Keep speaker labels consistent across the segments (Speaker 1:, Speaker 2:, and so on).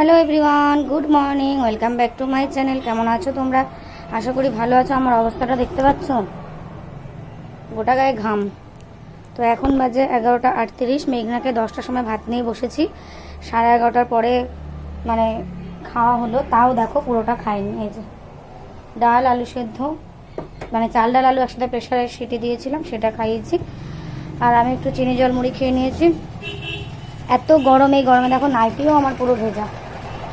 Speaker 1: Hello everyone, good morning, welcome back to my channel. কেমন আছো তোমরা? আশা করি ভালো আছো। আমার অবস্থাটা দেখতে পাচ্ছ? গোটা গায়ে ঘাম। তো এখন বাজে এগারোটা আটত্রিশ। মেঘনাকে দশটার সময় ভাত নিয়ে বসেছি। সাড়ে এগারোটার পরে মানে খাওয়া হলো। তাও দেখো পুরোটা খাইনি, এই যে। ডাল, আলু সেদ্ধ। মানে চাল, ডাল, আলু একসাথে প্রেশারে সিটি দিয়েছিলাম, সেটা খাইয়েছি। আর আমি একটু চিনি জল মুড়ি খেয়ে নিয়েছি। এত গরম, এই গরমে দেখো নাইটিও আমার পুরো ভেজা।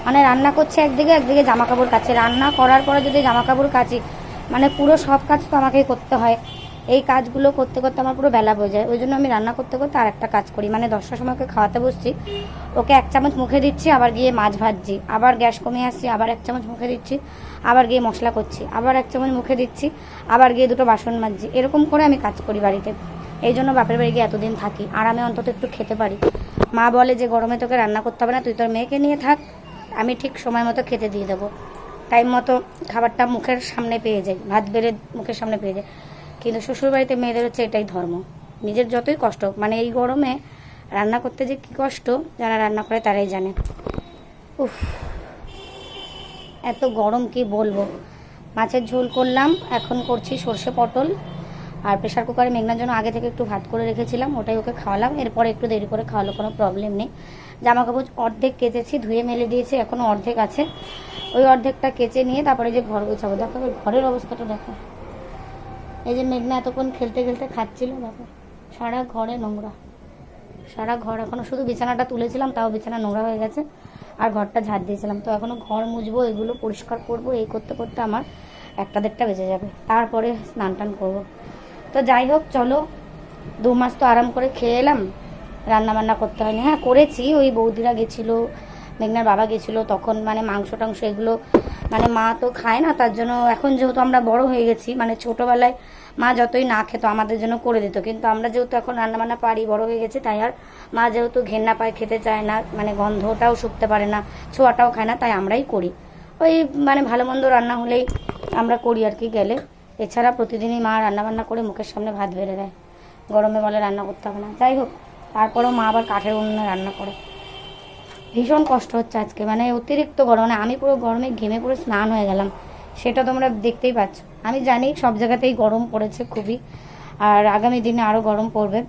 Speaker 1: মানে রান্না করছে একদিকে একদিকে জামা কাপড় কাচ্ছে রান্না করার পরে যদি জামা কাপড় কাচি মানে পুরো সব কাজ তো আমাকেই করতে হয়। এই কাজগুলো করতে করতে আমার পুরো বেলা বয়ে যায়। ওই জন্য আমি রান্না করতে করতে আর একটা কাজ করি। মানে দশটার সময় ওকে খাওয়াতে বসছি। ওকে এক চামচ মুখে দিচ্ছি, আবার গিয়ে মাছ ভাজছি। আবার গ্যাস কমিয়ে আসছি, আবার এক চামচ মুখে দিচ্ছি, আবার গিয়ে মশলা করছি। আবার এক চামচ মুখে দিচ্ছি, আবার গিয়ে দুটো বাসন মাজছি। এরকম করে আমি কাজ করি বাড়িতে। এই জন্য বাপের বাড়ি গিয়ে এতদিন থাকি। আর আমি অন্তত একটু খেতে পারি। মা বলে যে, গরমে তোকে রান্না করতে হবে না, তুই তোর মেয়েকে নিয়ে থাক। আমি ঠিক সময় মতো খেতে দিয়ে দেবো। টাইম মতো খাবারটা মুখের সামনে পেয়ে যাই, ভাত বেড়ে মুখের সামনে পেয়ে যায় কিন্তু শ্বশুরবাড়িতে মেয়েদের হচ্ছে এটাই ধর্ম। নিজের যতই কষ্ট মানে এই গরমে রান্না করতে যে কী কষ্ট, যারা রান্না করে তারাই জানে। উফ, এত গরম কি বলব? মাছের ঝোল করলাম, এখন করছি সর্ষে পটল। আর প্রেশার কুকারে মেঘনার জন্য আগে থেকে একটু ভাত করে রেখেছিলাম, ওটাই ওকে খাওয়ালাম। এরপরে একটু দেরি করে খাওয়ালো, কোনো প্রবলেম নেই। জামা কাপড় অর্ধেক কেচেছি, ধুয়ে মেলে দিয়েছি এখনও অর্ধেক আছে। ওই অর্ধেকটা কেচে নিয়ে তারপরে যে ঘর গোছাবো, দেখো ঘরের অবস্থাটা, দেখো। এই যে মেঘনা এতক্ষণ খেলতে খেলতে খাচ্ছিল, দেখো। সারা ঘরে নোংরা। সারা ঘর, এখনও শুধু বিছানাটা তুলেছিলাম, তাও বিছানা নোংরা হয়ে গেছে। আর ঘরটা ঝাড় দিয়েছিলাম। তো এখনও ঘর মুছবো, এগুলো পরিষ্কার করব, এই করতে করতে আমার একটা দেড়টা বেজে যাবে। তারপরে স্নান টান করব। তো যাই হোক, চলো। দু মাস তো আরাম করে খেয়ে এলাম। রান্না বান্না করতে হয়নি। হ্যাঁ করেছি। ওই বৌদিরা গেছিল, মেঘনার বাবা গেছিল, তখন মানে মাংস টাংস এগুলো মানে মা তো খায় না, তার জন্য এখন যেহেতু আমরা বড় হয়ে গেছি মানে ছোটোবেলায় মা যতই না খেত, আমাদের জন্য করে দিত। কিন্তু আমরা যেহেতু এখন রান্নাবান্না পারি, বড় হয়ে গেছি, তাই আর মা যেহেতু ঘেন্না পায়, খেতে চায় না মানে গন্ধটাও শুকতে পারে না, ছোঁয়াটাও খায় না, তাই আমরাই করি। ওই মানে ভালো মন্দ রান্না হলেই আমরা করি আর কি গেলে। এছাড়া প্রতিদিনই মা রান্নাবান্না করে মুখের সামনে ভাত বেড়ে দেয়। গরমে বলে রান্না করতে হবে না। যাই হোক, তারপরেও মা আবার কাঠের উনুনে রান্না করে। ভীষণ কষ্ট হচ্ছে আজকে মানে অতিরিক্ত গরম মানে আমি পুরো গরমে ঘেমে পুরো স্নান হয়ে গেলাম। সেটা তোমরা দেখতেই পাচ্ছ। আমি জানি সব জায়গাতেই গরম পড়েছে খুবই, আর আগামী দিনে আরও গরম পড়বে।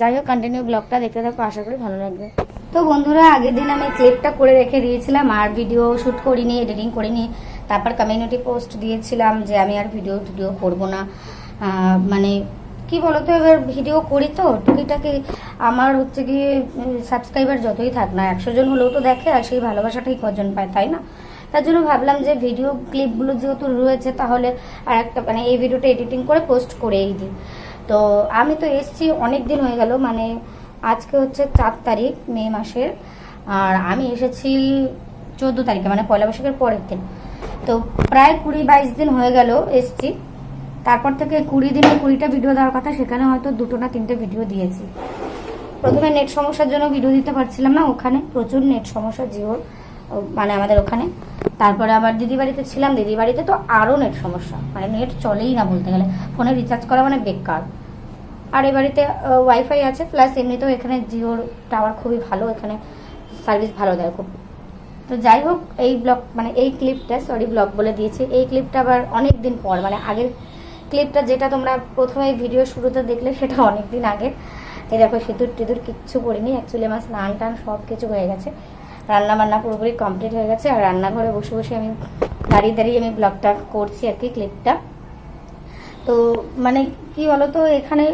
Speaker 1: যাই হোক কন্টিনিউ ব্লগটা দেখতে থাকো, আশা করি ভালো লাগবে। তো বন্ধুরা, আগের দিন আমি ক্লিপটা করে রেখে দিয়েছিলাম, আর ভিডিও শ্যুট করিনি এডিটিং করিনি। তারপর কমিউনিটি পোস্ট দিয়েছিলাম যে আমি আর ভিডিও ভিডিও করব না। মানে কি বলতো, এবার ভিডিও করি তো, টুকিটাকি আমার হচ্ছে কি সাবস্ক্রাইবার যতই থাক না, একশো জন হলেও তো দেখে, আর সেই ভালোবাসাটাই কজন পায়, তাই না? তার জন্য ভাবলাম যে ভিডিও ক্লিপগুলো যেহেতু রয়েছে, তাহলে আর একটা মানে এই ভিডিওটা এডিটিং করে পোস্ট করেই দিই। তো আমি তো এসছি অনেক দিন হয়ে গেল মানে আজকে হচ্ছে চার তারিখ, মে মাসের। আর আমি এসেছি চোদ্দ তারিখে মানে পয়লা বৈশাখের পরের দিন। তো প্রায় কুড়ি বাইশ দিন হয়ে গেল এসছি। তারপর থেকে কুড়ি দিনে কুড়িটা ভিডিও দেওয়ার কথা, সেখানে হয়তো দুটো না তিনটে ভিডিও দিয়েছি। প্রথমে নেট সমস্যার জন্য ভিডিও দিতে পারছিলাম না, ওখানে প্রচুর নেট সমস্যা জিওর মানে আমাদের ওখানে। তারপরে আবার দিদি বাড়িতে ছিলাম দিদি বাড়িতে তো আরও নেট সমস্যা। মানে নেট চলেই না বলতে গেলে। ফোনে রিচার্জ করা মানে বেকার। আর এই বাড়িতে ওয়াইফাই আছে প্লাস এমনিতেও এখানে জিওর টাওয়ার খুবই ভালো, এখানে সার্ভিস ভালো দেয়, খুব তো যাই হোক, এই ব্লগ মানে এই ক্লিপটা সরি ব্লগ বলে দিয়েছে, এই ক্লিপটা আবার অনেক দিন পর মানে আগের ক্লিপটা যেটা তোমরা প্রথমে ভিডিও শুরুতে দেখলে, সেটা অনেক দিন আগে। এই দেখো, সিঁদুর টিঁদুর কিচ্ছু করিনি অ্যাকচুয়ালি আমার স্নান টান সব কিছু হয়ে গেছে। রান্না বান্না পুরোপুরি কমপ্লিট হয়ে গেছে, আর রান্নাঘরে বসে বসে আমি দাঁড়িয়ে দাঁড়িয়ে আমি ব্লগটা করছি আর কি ক্লিপটা তো মানে কি বলতো, এখানে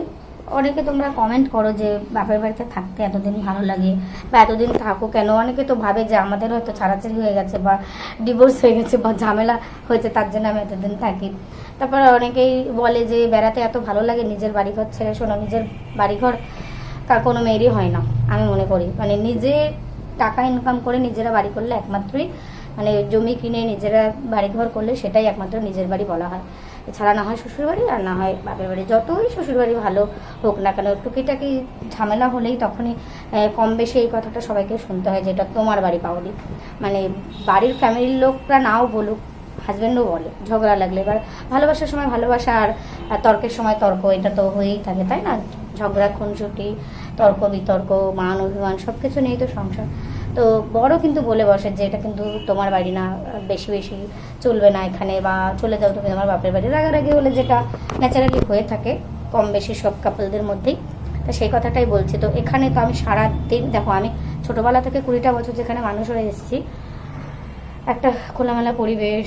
Speaker 1: অনেকে তোমরা কমেন্ট করো যে, বাপের বাড়িতে থাকতে এতদিন ভালো লাগে, বা এতদিন থাকো কেন? অনেকে তো ভাবে যে, আমাদের হয়তো ছাড়াছাড়ি হয়ে গেছে বা ডিভোর্স হয়ে গেছে বা ঝামেলা হয়েছে, তার জন্য আমি এতদিন থাকি। তারপরে অনেকেই বলে যে, বেড়াতে এত ভালো লাগে, নিজের বাড়িঘর ছেড়ে শোনো, নিজের বাড়িঘর কার কোনো মেয়েরই হয় না, আমি মনে করি। মানে নিজে টাকা ইনকাম করে নিজেরা বাড়ি করলে একমাত্রই মানে জমি কিনে নিজেরা বাড়িঘর করলে সেটাই একমাত্র নিজের বাড়ি বলা হয়। এছাড়া না হয় শ্বশুরবাড়ি আর না হয় বাপের বাড়ি। যতই শ্বশুরবাড়ি ভালো হোক না কেন, টুকিটাকি ঝামেলা হলেই তখনই কম বেশি এই কথাটা সবাইকে শুনতে হয় যেটা তোমার বাড়ি পাওনি। মানে বাড়ির ফ্যামিলির লোকরা নাও বলুক হাজব্যান্ডও বলে, ঝগড়া লাগলে। এবার ভালোবাসার সময় ভালোবাসা আর আর তর্কের সময় তর্ক, এটা তো হয়েই থাকে, তাই না? ঝগড়া, খুনসুটি তর্ক বিতর্ক মান অভিমান সব কিছু নিয়েই তো সংসার। তো বড় কিন্তু বলে বসে যে এটা কিন্তু তোমার বাড়ি না, বেশি বেশি চলবে না এখানে বা চলে যাও তুমি আমার বাপের বাড়ি। রাগারাগি হলে যেটা ন্যাচারালি হয়ে থাকে, কম বেশি সব কাপলদের মধ্যেই। তো সেই কথাটাই বলছি। তো এখানে তো আমি সারা দিন দেখো আমি ছোটোবেলা থেকে কুড়িটা বছর যেখানে মানুষ হয়ে এসেছি, একটা খোলামেলা পরিবেশ,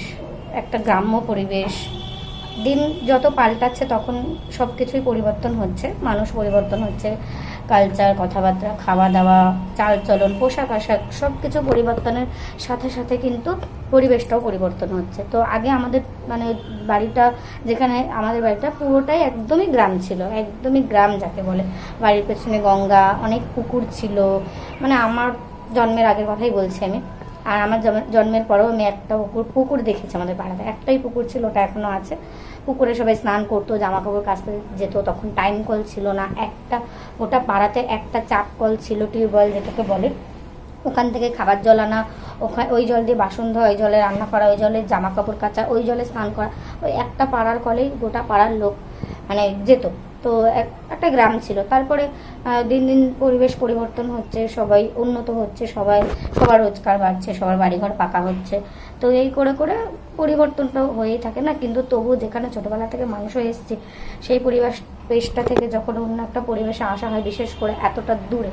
Speaker 1: একটা গ্রাম্য পরিবেশ দিন যত পাল্টাচ্ছে তখন সব কিছুই পরিবর্তন হচ্ছে। মানুষ পরিবর্তন হচ্ছে। কালচার কথাবার্তা খাওয়া দাওয়া চালচলন, পোশাক আশাক সব কিছু পরিবর্তনের সাথে সাথে কিন্তু পরিবেশটাও পরিবর্তন হচ্ছে। তো আগে আমাদের মানে বাড়িটা যেখানে আমাদের বাড়িটা পুরোটাই একদমই গ্রাম ছিল, একদমই গ্রাম যাকে বলে। বাড়ির পেছনে গঙ্গা, অনেক পুকুর ছিল। মানে আমার জন্মের আগের কথাই বলছি আমি। আর আমার জন্ম- জন্মের পরেও আমি একটা পুকুর পুকুর দেখেছি আমাদের পাড়াতে। একটাই পুকুর ছিল, ওটা এখনও আছে। পুকুরে সবাই স্নান করতো জামা কাপড় কাচতে যেত, তখন টাইম কল ছিল না। একটা ওটা পাড়াতে একটা চাপ কল ছিল, টিউবওয়েল যেটাকে বলে। ওখান থেকে খাবার জল আনা, ওখানে ওই জল দিয়ে বাসন ধোয়া, ওই জলে রান্না করা, ওই জলে জামা কাপড় কাচা, ওই জলে স্নান করা। ওই একটা পাড়ার কলেই গোটা পাড়ার লোক মানে যেত। তো এক- একটা গ্রাম ছিল। তারপরে দিন দিন পরিবেশ পরিবর্তন হচ্ছে, সবাই উন্নত হচ্ছে, সবাই, সবার রোজগার বাড়ছে, সবার বাড়িঘর পাকা হচ্ছে। তো এই করে করে পরিবর্তনটাও হয়েই থাকে না, কিন্তু তবু যেখানে ছোটবেলা থেকে মানুষ হয়ে এসেছি, সেই পরিবেশ, পেশটা থেকে যখন অন্য একটা পরিবেশে আসা হয়, বিশেষ করে এতটা দূরে,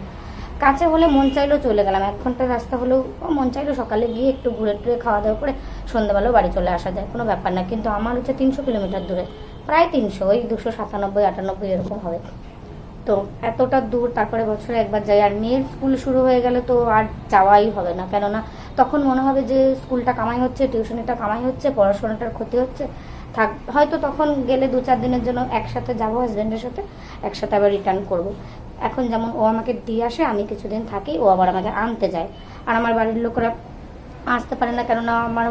Speaker 1: কাছে হলে মন চাইলেও চলে গেলাম। এক ঘণ্টার রাস্তা হলেও মন চাইলেও সকালে গিয়ে একটু ঘুরে টুরে খাওয়া দাওয়া করে সন্ধ্যাবেলাও বাড়ি চলে আসা যায়, কোনো ব্যাপার না। কিন্তু আমার হচ্ছে তিনশো কিলোমিটার দূরে। প্রায় তিনশো, ওই দুশো সাতানব্বই, আটানব্বই এরকম হবে। তো এতটা দূর তারপরে বছরে একবার যাই, আর মেয়ের স্কুল শুরু হয়ে গেলে তো আর যাওয়াই হবে না। কেননা তখন মনে হবে যে স্কুলটা কামাই হচ্ছে, টিউশনিটা কামাই হচ্ছে, পড়াশোনাটার ক্ষতি হচ্ছে। থাক, হয়তো তখন গেলে দু চার দিনের জন্য একসাথে যাব হাজব্যান্ডের সাথে, একসাথে আবার রিটার্ন করব। এখন যেমন ও আমাকে দিয়ে আসে, আমি কিছুদিন থাকি, ও আবার আমাকে আনতে যায়। আর আমার বাড়ির লোকেরা আসতে পারে না, কেননা আমার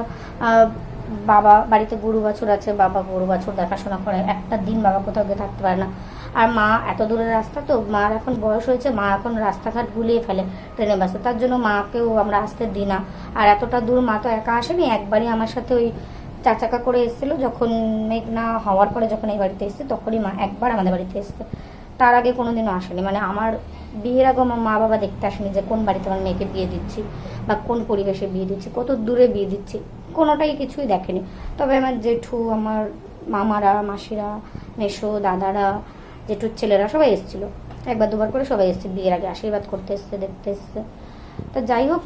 Speaker 1: বাবা বাড়িতে গরু বাছুর আছে, বাবা গরু বাছুর দেখাশোনা করে, একটা দিন বাবা কোথাও গিয়ে থাকতে পারে না। আর মা এত দূরের রাস্তা তো, মার এখন বয়স হয়েছে, মা এখন রাস্তাঘাট গুলিয়ে ফেলে, ট্রেনে বাসে। তার জন্য মাকেও আমরা আসতে দিই না। আর এতটা দূর মা তো একা আসেনি, একবারই আমার সাথে ওই চার চাকা করে এসেছিল, যখন মেঘনা হওয়ার পরে যখন এই বাড়িতে এসেছে, তখনই মা একবার আমাদের বাড়িতে এসেছে। তার আগে কোনোদিনও আসেনি। মানে আমার বিয়ের আগে আমার মা বাবা দেখতে আসেনি যে কোন বাড়িতে আমার মেয়েকে বিয়ে দিচ্ছি বা কোন পরিবেশে বিয়ে দিচ্ছি, কত দূরে বিয়ে দিচ্ছি, কোনোটাই কিছুই দেখেনি। তবে আমার জেঠু, আমার মামারা, মাসিরা, মেসো, দাদারা, জেঠুর ছেলেরা সবাই এসেছিল। একবার দুবার করে সবাই এসছে, বিয়ের আগে আশীর্বাদ করতে এসছে, দেখতে এসছে। তা যাই হোক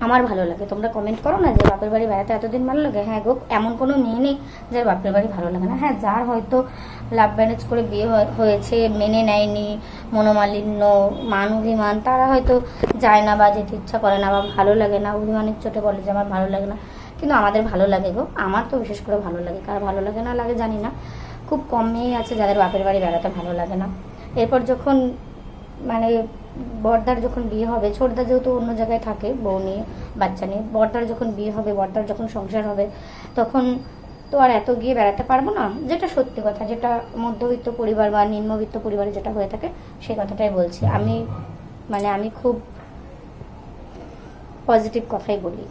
Speaker 1: আমার ভালো লাগে। তোমরা কমেন্ট করো না যে বাপের বাড়ি বেড়াতে এতদিন ভালো লাগে? হ্যাঁ গো, এমন কোনো মেয়ে নেই যার বাপের বাড়ি ভালো লাগে না। হ্যাঁ যার হয়তো লাভ ম্যারেজ করে বিয়ে হয়- হয়েছে, মেনে নেয়নি, মনোমালিন্য মান অভিমান তারা হয়তো যায় না বা যেতে ইচ্ছা করে না বা ভালো লাগে না। অভিমানের চোটে বলে যে আমার ভালো লাগে না। কিন্তু আমাদের ভালো লাগে গো। আমার তো বিশেষ করে ভালো লাগে। কার ভালো লাগে না লাগে জানি না। খুব কম মেয়েই আছে যাদের বাপের বাড়ি বেড়াতে ভালো লাগে না। এরপর যখন মানে বর্দার যখন বিয়ে হবে, ছোটদা যেহেতু অন্য জায়গায় থাকে, বউ নিয়ে, বাচ্চা নিয়ে, বর্দার যখন বিয়ে হবে, বর্দার যখন সংসার হবে, তখন তো আর এত গিয়ে বেড়াতে পারব না। যেটা সত্যি কথা, যেটা মধ্যবিত্ত পরিবার বা নিম্নবিত্ত পরিবারে যেটা হয়ে থাকে, সেই কথাটাই বলছি। আমি মানে আমি খুব পজিটিভ কথাই বলি।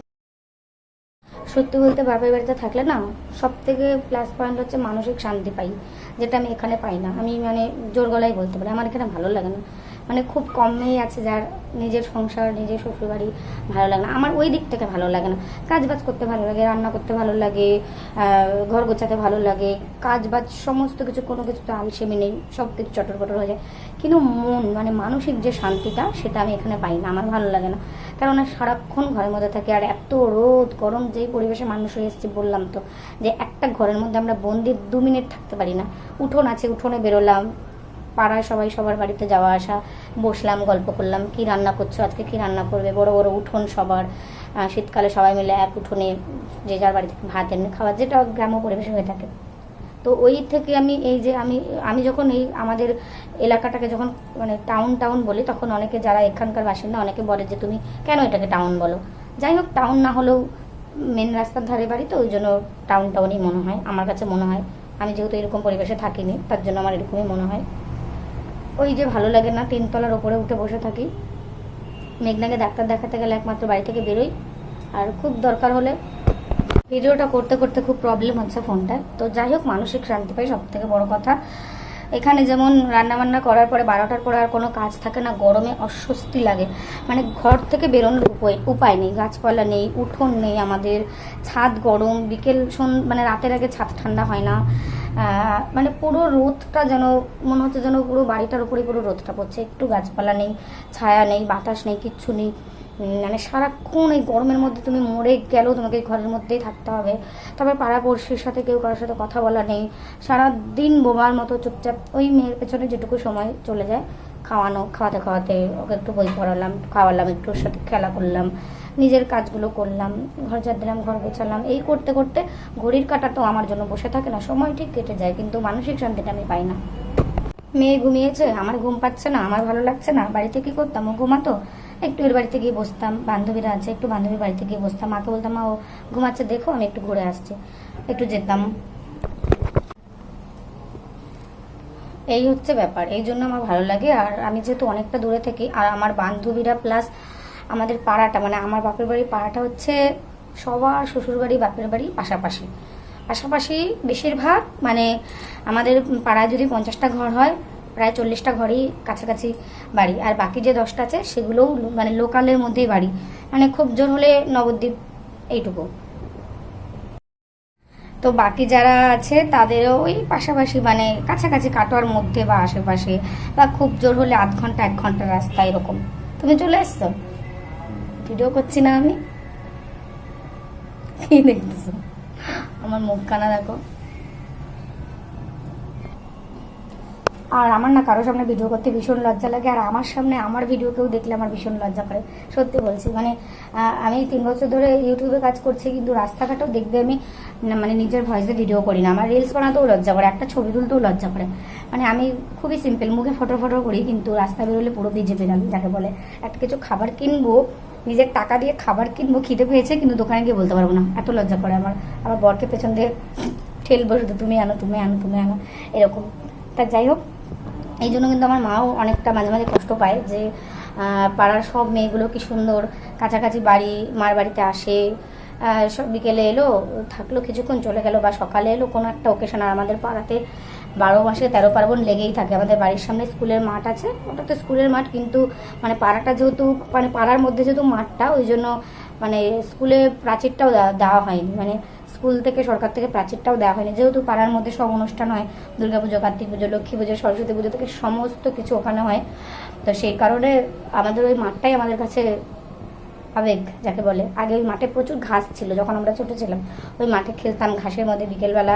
Speaker 1: সত্যি বলতে বাপের বাড়িতে থাকলে না সব থেকে প্লাস পয়েন্ট হচ্ছে মানসিক শান্তি পাই, যেটা আমি এখানে পাই না। আমি মানে জোর গলায় বলতে পারি, আমার এখানে ভালো লাগে না। মানে খুব কম মেয়ে আছে যার নিজের সংসার, নিজের শ্বশুরবাড়ি ভালো লাগে না। আমার ওই দিক থেকে ভালো লাগে না। কাজ বাজ করতে ভালো লাগে, রান্না করতে ভালো লাগে ঘর গোছাতে ভালো লাগে কাজ বাজ সমস্ত কিছু, কোনো কিছুতে আলসেমি নেই, সব কিছু চটর পটর হয়ে যায়। কিন্তু মন মানে মানসিক যে শান্তিটা, সেটা আমি এখানে পাই না, আমার ভালো লাগে না। কেননা সারাক্ষণ ঘরের মধ্যে থাকে, আর এত রোদ, গরম, যেই পরিবেশে মানুষ হয়ে এসেছি বললাম তো, যে একটা ঘরের মধ্যে আমরা বন্দি দু মিনিট থাকতে পারি না। উঠোন আছে, উঠোনে বেরোলাম পাড়ায় সবাই সবার বাড়িতে যাওয়া আসা, বসলাম, গল্প করলাম, কি রান্না করছ, আজকে কি রান্না করবে, বড় বড় উঠোন সবার শীতকালে সবাই মিলে এক উঠোনে যে যার বাড়ি থেকে ভাত এনে খাওয়া, যেটা গ্রাম্য পরিবেশে হয়ে থাকে। তো ওই থেকে আমি এই যে আমি আমি যখন এই আমাদের এলাকাটাকে যখন মানে টাউন টাউন বলি, তখন অনেকে যারা এখানকার বাসিন্দা, অনেকে বলে যে তুমি কেন এটাকে টাউন বলো? যাই হোক টাউন না হলেও মেন রাস্তার ধারে বাড়ি তো, ওই জন্য টাউন টাউনই মনে হয়, আমার কাছে মনে হয়। আমি যেহেতু এরকম পরিবেশে থাকিনি, তার জন্য আমার এরকমই মনে হয়। ওই যে ভালো লাগে না, তিনতলার ওপরে উঠে বসে থাকি। মেঘনাকে ডাক্তার দেখাতে গেলে একমাত্র বাড়ি থেকে বেরোই। আর খুব দরকার হলে ভিডিওটা করতে করতে খুব প্রবলেম হচ্ছে ফোনটায়। তো যাই হোক, মানসিক শান্তি পাই সব থেকে বড় কথা। এখানে যেমন রান্নাবান্না করার পরে বারোটার পরে আর কোনো কাজ থাকে না, গরমে অস্বস্তি লাগে। মানে ঘর থেকে বেরোনোর উপায় উপায় নেই। গাছপালা নেই, উঠোন নেই আমাদের। ছাদ গরম, বিকেল সন মানে রাতের আগে ছাদ ঠান্ডা হয় না। মানে পুরো রোদটা যেন, মনে হচ্ছে যেন পুরো বাড়িটার উপরে পুরো রোদটা পড়ছে। একটু গাছপালা নেই, ছায়া নেই, বাতাস নেই, কিচ্ছু নেই। মানে সারাক্ষণ এই গরমের মধ্যে তুমি মরে গেলেও তোমাকে ঘরের মধ্যেই থাকতে হবে। তারপর পাড়া পড়শির সাথে কেউ কারোর সাথে কথা বলা নেই। সারাদিন বোমার মতো চুপচাপ ওই মেয়ের পেছনে যেটুকু সময় চলে যায়। খাওয়ানো, খাওয়াতে খাওয়াতে ওকে একটু বই পড়ালাম, খাওয়ালাম, একটু ওর সাথে খেলা করলাম, নিজের কাজগুলো করলাম, ঘর ঝাড় দিলাম, ঘর গোছালাম। এই করতে করতে ঘড়ির কাটা তো আমার জন্য বসে থাকে না, সময় ঠিক কেটে যায়, কিন্তু মানসিক শান্তিটা আমি পাই না। মেয়ে ঘুমিয়েছে, আমার ঘুম পাচ্ছে না, আমার ভালো লাগছে না, বাড়িতে কি করতাম? ও ঘুমাতো? একটু এর বাড়িতে গিয়ে বসতাম, বান্ধবীরা আছে, একটু বান্ধবীর বাড়িতে গিয়ে বসতাম। মাকে বলতাম, মা, ও ঘুমাচ্ছে, দেখো, আমি একটু ঘুরে আসছি। একটু যেতাম। এই হচ্ছে ব্যাপার, এই জন্য আমার ভালো লাগে। আর আমি যেহেতু অনেকটা দূরে থাকি, আর আমার বান্ধবীরা প্লাস আমাদের পাড়াটা মানে আমার বাপের বাড়ির পাড়াটা হচ্ছে সবার শ্বশুর বাড়ি বাপের বাড়ি পাশাপাশি। পাশাপাশি বেশিরভাগ মানে আমাদের পাড়ায় যদি পঞ্চাশটা ঘর হয়, প্রায় চল্লিশটা ঘরই কাছাকাছি বাড়ি। আর বাকি যে দশটা আছে, সেগুলোও মানে লোকালের মধ্যেই বাড়ি। মানে খুব জোর হলে নবদ্বীপ এইটুকু। তো বাকি যারা আছে, তাদেরও ওই পাশাপাশি মানে কাছাকাছি কাটোয়ার মধ্যে বা আশেপাশে বা খুব জোর হলে আধ ঘণ্টা, এক ঘণ্টা রাস্তা এরকম। তুমি চলে এসছো? ভিডিও করছি না আমি? কি আমার মুখখানা দেখো। আর আমার না কারোর সামনে ভিডিও করতে ভীষণ লজ্জা লাগে, আর আমার সামনে আমার ভিডিও কেউ দেখলে আমার ভীষণ লজ্জা করে, সত্যি বলছি। মানে আমি তিন বছর ধরে ইউটিউবে কাজ করছি, কিন্তু রাস্তাঘাটেও দেখবে আমি মানে নিজের ভয়েসে ভিডিও করি না। আমার রিলস বানাতেও লজ্জা করে, একটা ছবি তুলতেও লজ্জা করে। মানে আমি খুবই সিম্পল মুখে ফটো ফটো করি, কিন্তু রাস্তা বেরোলে পুরো ভিজে বেরামি যাকে বলে, একটা কিছু খাবার কিনবো, নিজের টাকা দিয়ে খাবার কিনবো, খিদে পেয়েছে, কিন্তু দোকানে গিয়ে বলতে পারব না, এত লজ্জা করে আমার। আমার বরকে পেছন দিয়ে ঠেলবো শুধু, তুমি আনো তুমি আনো তুমি আনো, এরকম। তা যাই হোক এই জন্য কিন্তু আমার মাও অনেকটা মাঝে মাঝে কষ্ট পায় যে পাড়ার সব মেয়েগুলো কি সুন্দর, কাছাকাছি বাড়ি, মার বাড়িতে আসে সব বিকেলে এলো, থাকল কিছুক্ষণ, চলে গেল বা সকালে এলো, কোনো একটা ওকেশন আর আমাদের পাড়াতে বারো মাসে তেরো পার্বণ লেগেই থাকে। আমাদের বাড়ির সামনে স্কুলের মাঠ আছে ওটা তো স্কুলের মাঠ কিন্তু মানে পাড়াটা যেহেতু মানে পাড়ার মধ্যে যেহেতু মাঠটা, ওই জন্য মানে স্কুলে প্রাচীরটাও দেওয়া- হয়নি। মানে স্কুল থেকে, সরকার থেকে প্রাচীরটাও দেওয়া হয়নি। যেহেতু পাড়ার মধ্যে সব অনুষ্ঠান হয় দুর্গাপুজো কার্তিক পুজো, লক্ষ্মী পুজো, সরস্বতী পুজো থেকে সমস্ত কিছু ওখানে হয়। তো সেই কারণে আমাদের ওই মাঠটাই আমাদের কাছে আবেগ, যাকে বলে। আগে ওই মাঠে প্রচুর ঘাস ছিল, যখন আমরা ছোট ছিলাম, ওই মাঠে খেলতাম ঘাসের মধ্যে বিকেলবেলা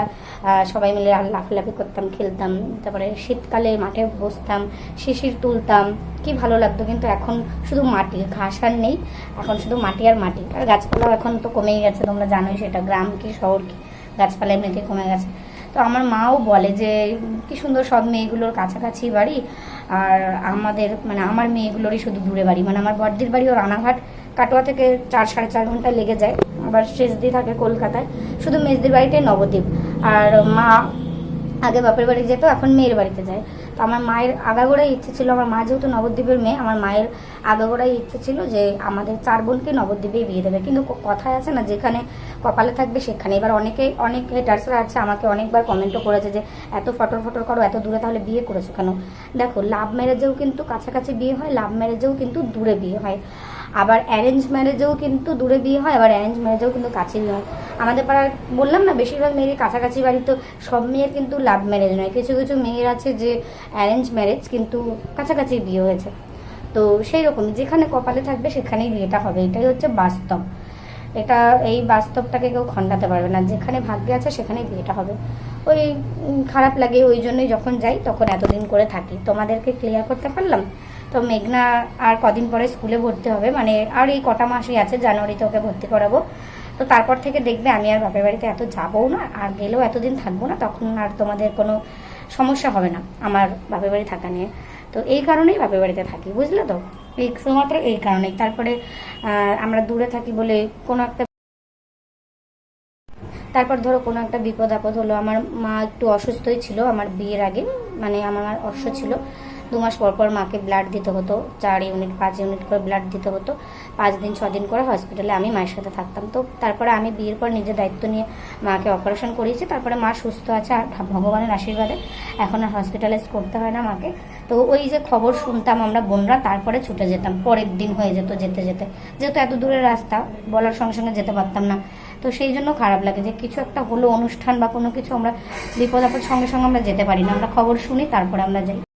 Speaker 1: সবাই মিলে লাফালাফি করতাম, খেলতাম। তারপরে শীতকালে মাঠে বসতাম, শিশির তুলতাম। কি ভালো লাগতো, কিন্তু এখন শুধু মাটি, ঘাস আর নেই, এখন শুধু মাটি আর মাটি। আর গাছপালাও এখন তো কমেই গেছে, তোমরা জানোই সেটা, গ্রাম কি, শহর কি, গাছপালা এমনিতে কমে গেছে। তো আমার মাও বলে যে, কি সুন্দর সব মেয়েগুলোর কাছাকাছি বাড়ি, আর আমাদের মানে আমার মেয়েগুলোরই শুধু দূরে বাড়ি। মানে আমার বড়দির বাড়িও রানাঘাট কাটোয়া থেকে চার সাড়ে চার ঘণ্টা লেগে যায়, আবার শেষদি থাকে কলকাতায়। শুধু মেজদির বাড়িটাই নবদ্বীপ। আর মা আগে বাপের বাড়ি যেত, এখন মেয়ের বাড়িতে যায়। তো আমার মায়ের আগাগোড়াই ইচ্ছে ছিল, আমার মা যেহেতু নবদ্বীপের মেয়ে, আমার মায়ের আগাগোড়াই ইচ্ছে ছিল যে আমাদের চার বোনকে নবদ্বীপেই বিয়ে দেবে। কিন্তু কথায় আছে না, যেখানে কপালে থাকবে সেখানে। এবার অনেকেই অনেক হেটার্সরা আছে, আমাকে অনেকবার কমেন্টও করেছে যে, এত ফটর ফটর করো, এত দূরে তাহলে বিয়ে করেছ কেন? দেখো লাভ ম্যারেজেও কিন্তু কাছাকাছি বিয়ে হয় লাভ ম্যারেজেও কিন্তু দূরে বিয়ে হয়। আবার অ্যারেঞ্জ ম্যারেজেও কিন্তু দূরে বিয়ে হয়, আবার অ্যারেঞ্জ ম্যারেজেও কিন্তু কাছে বিয়ে হয়। আমাদের পাড়ার, বললাম না, বেশিরভাগ মেয়েরই কাছাকাছি বাড়ি, তো সব মেয়ের কিন্তু লাভ ম্যারেজ নয়। কিছু কিছু মেয়ের আছে যে অ্যারেঞ্জ ম্যারেজ কিন্তু কাছাকাছি বিয়ে হয়েছে। তো সেই রকম যেখানে কপালে থাকবে সেখানেই বিয়েটা হবে। এটাই হচ্ছে বাস্তব। এটা, এই বাস্তবটাকে কেউ খণ্ডাতে পারবে না। যেখানে ভাগ্যে আছে সেখানেই বিয়েটা হবে। ওই খারাপ লাগে, ওই জন্যই যখন যাই, তখন এতদিন করে থাকি। তোমাদেরকে ক্লিয়ার করতে পারলাম? তো মেঘনা আর কদিন পরে স্কুলে ভর্তি হবে। মানে আর এই কটা মাসই আছে, জানুয়ারিতে ওকে ভর্তি করাবো। তো তারপর থেকে দেখবে আমি আর বাপের বাড়িতে এত যাবও না, আর গেলেও এতদিন থাকব না, তখন আর তোমাদের কোনো সমস্যা হবে না আমার বাপের বাড়ি থাকা নিয়ে। তো এই কারণেই বাপের বাড়িতে থাকি, বুঝলে তো? এই শুধুমাত্র এই কারণেই। তারপরে আমরা দূরে থাকি বলে কোনো একটা তারপর ধরো কোনো একটা বিপদ আপদ হলো, আমার মা একটু অসুস্থই ছিল, আমার বিয়ের আগে মানে আমার অশ্ব ছিল। দু মাস পর পর মাকে ব্লাড দিতে হতো, চার ইউনিট পাঁচ ইউনিট করে ব্লাড দিতে হতো। পাঁচ দিন, ছ দিন করে হসপিটালে আমি মায়ের সাথে থাকতাম। তো তারপরে আমি বিয়ের পর নিজের দায়িত্ব নিয়ে মাকে অপারেশন করিয়েছি। তারপরে মা সুস্থ আছে, আর ভগবানের আশীর্বাদে এখন আর হসপিটালাইজ করতে হয় না মাকে। তো ওই যে খবর শুনতাম আমরা বোনরা, তারপরে ছুটে যেতাম। পরের দিন হয়ে যেত যেতে যেতে। যেহেতু এত দূরের রাস্তা, বলার সঙ্গে সঙ্গে যেতে পারতাম না। তো সেই জন্য খারাপ লাগে যে কিছু একটা হলো অনুষ্ঠান বা কোনো কিছু আমরা বিপদ আপদ সঙ্গে সঙ্গে আমরা যেতে পারি না। আমরা খবর শুনি, তারপরে আমরা যাই।